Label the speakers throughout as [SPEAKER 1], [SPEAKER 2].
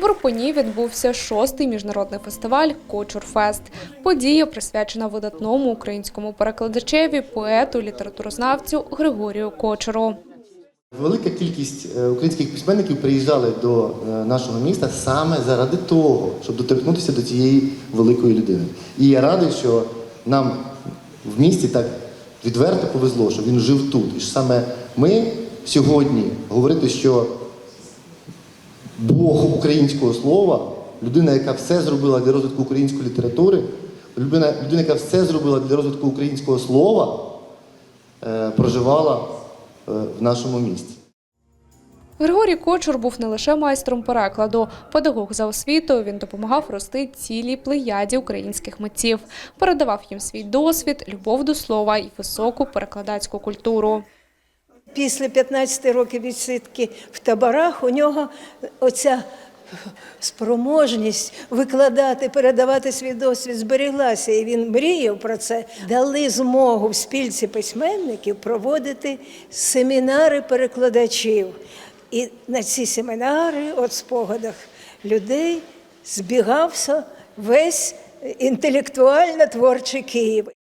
[SPEAKER 1] В Урпені відбувся шостий міжнародний фестиваль Кочурфест. Подія присвячена видатному українському перекладачеві, поету, літературознавцю Григорію Кочуру.
[SPEAKER 2] Велика кількість е, українських письменників приїжджали до е, нашого міста саме заради того, щоб доторкнутися до цієї великої людини. І я радий, що нам в місті так відверто повезло, що він жив тут. І що саме ми сьогодні говорити, що Бог українського слова, людина, яка все зробила для розвитку української літератури, людина, людина яка все зробила для розвитку українського слова, е, проживала е, в нашому місті.
[SPEAKER 1] Григорій Кочур був не лише майстром перекладу. Педагог за освітою він допомагав рости цілій плеяді українських митців, передавав їм свій досвід, любов до слова і високу перекладацьку культуру.
[SPEAKER 3] Після 15 років відсидки в таборах у нього оця спроможність викладати, передавати свій досвід зберіглася. І він мріяв про це. Дали змогу в спільці письменників проводити семінари перекладачів. І на ці семінари, от спогадах людей, збігався весь інтелектуально-творчий Київ.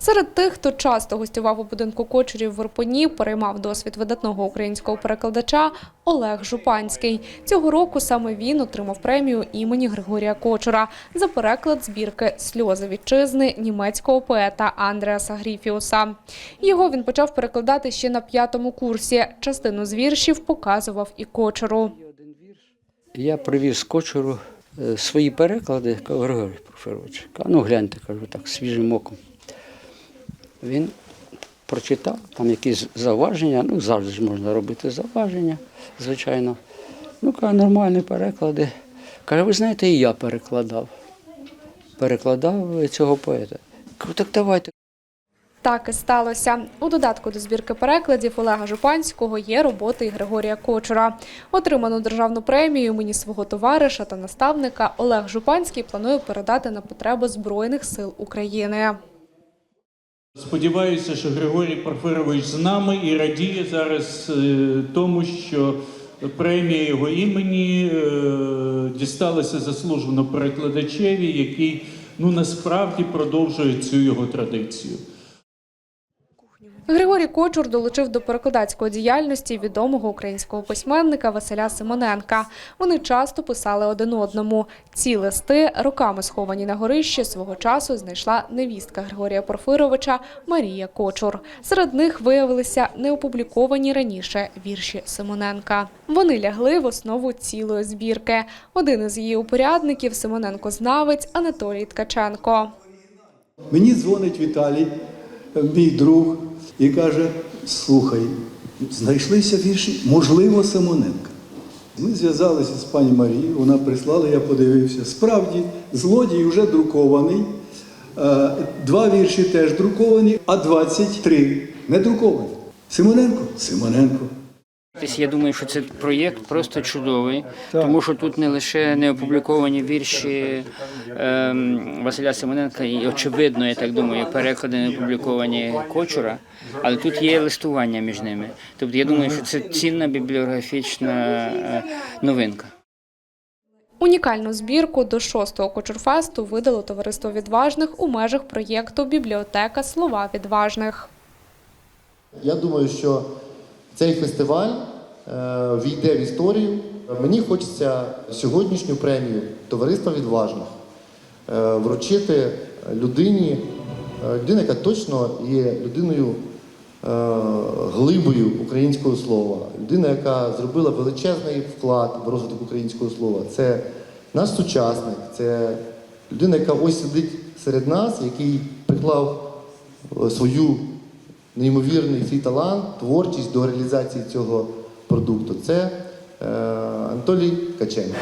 [SPEAKER 1] Серед тих, хто часто гостював у будинку Кочурів в Ірпені, переймав досвід видатного українського перекладача Олег Жупанський. Цього року саме він отримав премію імені Григорія Кочура за переклад збірки Сльози вітчизни німецького поета Андреаса Гріфіуса. Його він почав перекладати ще на п'ятому курсі. Частину з віршів показував і Кочуру.
[SPEAKER 4] Я привіз кочуру е, свої переклади, Григорій Порфирович, ну гляньте, кажу так, свіжим оком. Він прочитав, там якісь зауваження, ну завжди ж можна робити зауваження, звичайно. Ну, каже, нормальні переклади. Каже, ви знаєте, і я перекладав. Перекладав цього поета. Кажу, так давайте.
[SPEAKER 1] Так і сталося. У додатку до збірки перекладів Олега Жупанського є роботи Григорія Кочура. Отриману державну премію імені свого товариша та наставника Олег Жупанський планує передати на потреби Збройних сил України.
[SPEAKER 5] Сподіваюся, що Григорій Порфирович з нами і радіє зараз е, тому, що премія його імені е, дісталася заслужено перекладачеві, який ну насправді продовжує цю його традицію.
[SPEAKER 1] Григорій Кочур долучив до перекладацької діяльності відомого українського письменника Василя Симоненка. Вони часто писали один одному. Ці листи, роками сховані на горищі, свого часу знайшла невістка Григорія Порфировича Марія Кочур. Серед них виявилися неопубліковані раніше вірші Симоненка. Вони лягли в основу цілої збірки. Один із її упорядників Симоненко-знавець Анатолій Ткаченко.
[SPEAKER 6] Мені дзвонить Віталій, мій друг, і каже: слухай, знайшлися вірші, можливо, Симоненка. Ми зв'язалися з пані Марією, вона прислала, я подивився. Справді, злодій вже друкований. Е, Два вірші теж друковані, а 23 не друковані. Симоненко? Симоненко.
[SPEAKER 4] Тобто, Я думаю, що це проєкт просто чудовий, тому що тут не лише не опубліковані вірші ем, Василя Симоненка, і очевидно, я так думаю, переклади не опубліковані Кочура, але тут є листування між ними. Тобто я думаю, що це цінна бібліографічна е, новинка.
[SPEAKER 1] Унікальну збірку до шостого Кочурфесту видало товариство відважних у межах проєкту Бібліотека Слова відважних.
[SPEAKER 2] Я думаю, що цей фестиваль е, війде в історію. Мені хочеться сьогоднішню премію Товариства відважних е, вручити людині, е, людина, яка точно є людиною е, глибою українського слова, людина, яка зробила величезний вклад в розвиток українського слова. Це наш сучасник, це людина, яка ось сидить серед нас, який приклав е, свою неймовірний свій талант, творчість до реалізації цього продукту. Це е, Анатолій Ткаченко.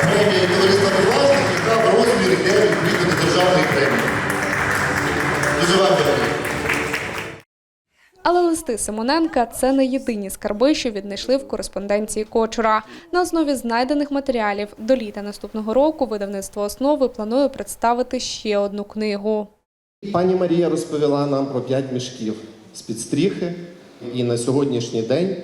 [SPEAKER 2] Премія товариства відважних, яка в розмірі 9 відповідь державної премії. Дуже вам дякую.
[SPEAKER 1] Але листи Симоненка це не єдині скарби, що віднайшли в кореспонденції Кочура. На основі знайдених матеріалів до літа наступного року видавництво основи планує представити ще одну книгу.
[SPEAKER 2] Пані Марія розповіла нам про п'ять мішків з-під стріхи. І на сьогоднішній день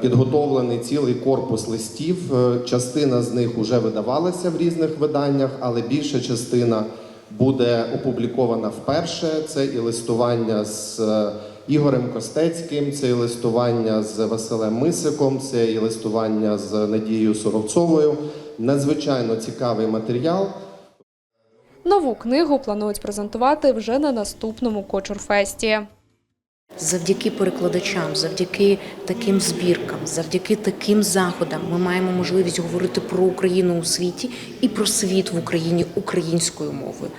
[SPEAKER 7] підготовлений цілий корпус листів. Е, Частина з них вже видавалася в різних виданнях, але більша частина буде опублікована вперше. Це і листування з е, Ігорем Костецьким, це і листування з Василем Мисиком, це і листування з Надією Соровцовою. Надзвичайно цікавий матеріал.
[SPEAKER 1] Нову книгу планують презентувати вже на наступному Кочурфесті.
[SPEAKER 8] Завдяки перекладачам, завдяки таким збіркам, завдяки таким заходам ми маємо можливість говорити про Україну у світі і про світ в Україні українською мовою.